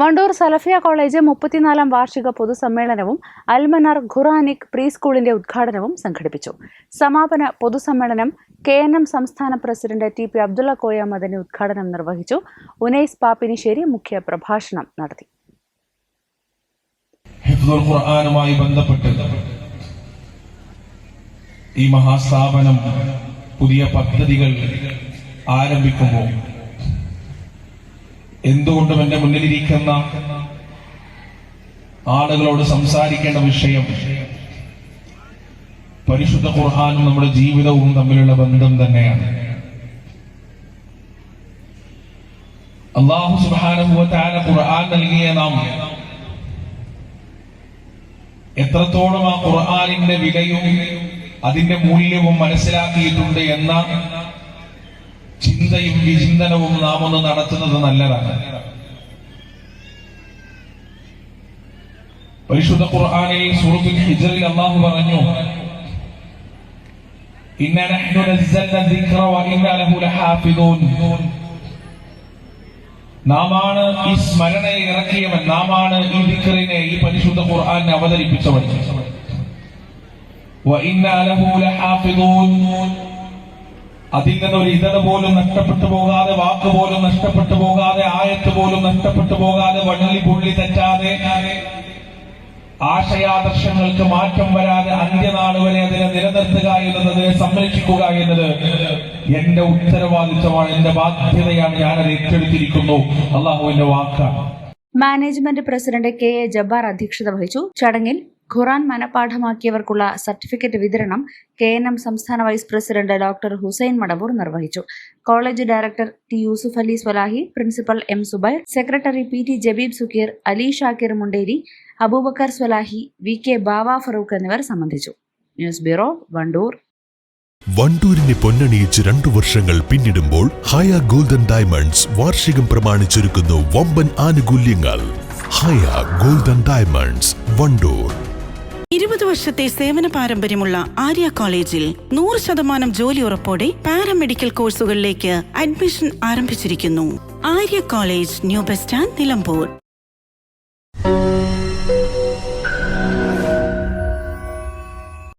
Wandoor Salafiya college മുപ്പത്തിനാലാം വാർഷിക പൊതുസമ്മേളനവും Al Manar Quranic pre സ്കൂളിന്റെ ഉദ്ഘാടനവും സംഘടിപ്പിച്ചു. സമാപന പൊതുസമ്മേളനം കെ എൻ എം സംസ്ഥാന president T P Abdulla Koya Madani ഉദ്ഘാടനം നിർവഹിച്ചു ഉനൈസ് പാപ്പിനിശ്ശേരി മുഖ്യ പ്രഭാഷണം നടത്തി. ഈ മഹാസ്ഥാപനം പുതിയ പദ്ധതികൾ ആരംഭിക്കുമ്പോൾ എന്തുകൊണ്ടും എന്റെ മുന്നിലിരിക്കുന്ന ആളുകളോട് സംസാരിക്കേണ്ട വിഷയം പരിശുദ്ധ ഖുർഹാനും നമ്മുടെ ജീവിതവും തമ്മിലുള്ള ബന്ധം തന്നെയാണ്. അള്ളാഹു സുബാനുഭവത്താന ഖുർആൻ നൽകിയ നാം എത്രത്തോളം ആ ഖുർആാനിന്റെ വിലയും അതിന്റെ മൂല്യവും മനസ്സിലാക്കിയിട്ടുണ്ട് എന്ന ചിന്തയും വിചിന്തനവും നാം ഒന്ന് നടത്തുന്നത് നല്ലതാണ്. പരിശുദ്ധ ഖുർആാനിൽ സൂറത്തുൽ ഹിജറിൽ അള്ളാഹു പറഞ്ഞു ഇന്ന നഹ്നു നസ്സൽന ദിക്റ വ ഇന്ന ലഹു ലഹാഫിദൂൻ. നാമാണ് ഈ സ്മരണയെ ഇറക്കിയവൻ നാമാണ് ഈ ദിക്റിനെ ഈ പരിശുദ്ധ ഖുർആനെ അവതരിപ്പിച്ചവൻ. അതിൽ നിന്ന് ഒരു ഇതൾ പോലും നഷ്ടപ്പെട്ടു പോകാതെ വാക്ക് പോലും നഷ്ടപ്പെട്ടു പോകാതെ ആയത്ത് പോലും നഷ്ടപ്പെട്ടു പോകാതെ വള്ളി പുള്ളി തെറ്റാതെ ആശയാദർശങ്ങൾക്ക് മാറ്റം വരാതെ അന്ത്യനാൾ വരെ അതിനെ നിലനിർത്തുക എന്നത് അതിനെ സംരക്ഷിക്കുക എന്നത് എന്റെ ഉത്തരവാദിത്വമാണ് എന്റെ ബാധ്യതയാണ് ഞാനത് ഏറ്റെടുത്തിരിക്കുന്നു. അള്ളാഹുവിന്റെ വാക്കാണ്. Management president K A Jabbar അധ്യക്ഷത വഹിച്ചു. ചടങ്ങിൽ ഖുറാൻ മനപാഠമാക്കിയവർക്കുള്ള സർട്ടിഫിക്കറ്റ് വിതരണം കെ എൻ എം സംസ്ഥാന vice president doctor Hussain Madavoor നിർവഹിച്ചു. College director T Yusuf Ali Swalahi principal M Zubair secretary P T Jabeeb Sukkeer Ali Shakir Munderi Abubakar Swalahi V K Bava Farooq എന്നിവർ സംബന്ധിച്ചു. News bureau Wandoor. വണ്ടൂരിനെ പൊന്നണിയിച്ച് രണ്ടു വർഷങ്ങൾ പിന്നിടുമ്പോൾ ഹയ golden diamonds വാർഷികം പ്രമാണിച്ചൊരുക്കുന്നു വമ്പൻ ആനുകൂല്യങ്ങൾ. Haya golden diamonds Wandoor. ഇരുപത് വർഷത്തെ സേവന പാരമ്പര്യമുള്ള ആര്യ കോളേജിൽ നൂറ് ശതമാനം ജോലി ഉറപ്പോടെ പാരാമെഡിക്കൽ കോഴ്സുകളിലേക്ക് അഡ്മിഷൻ ആരംഭിച്ചിരിക്കുന്നു. Arya college new bus stand Nilambur.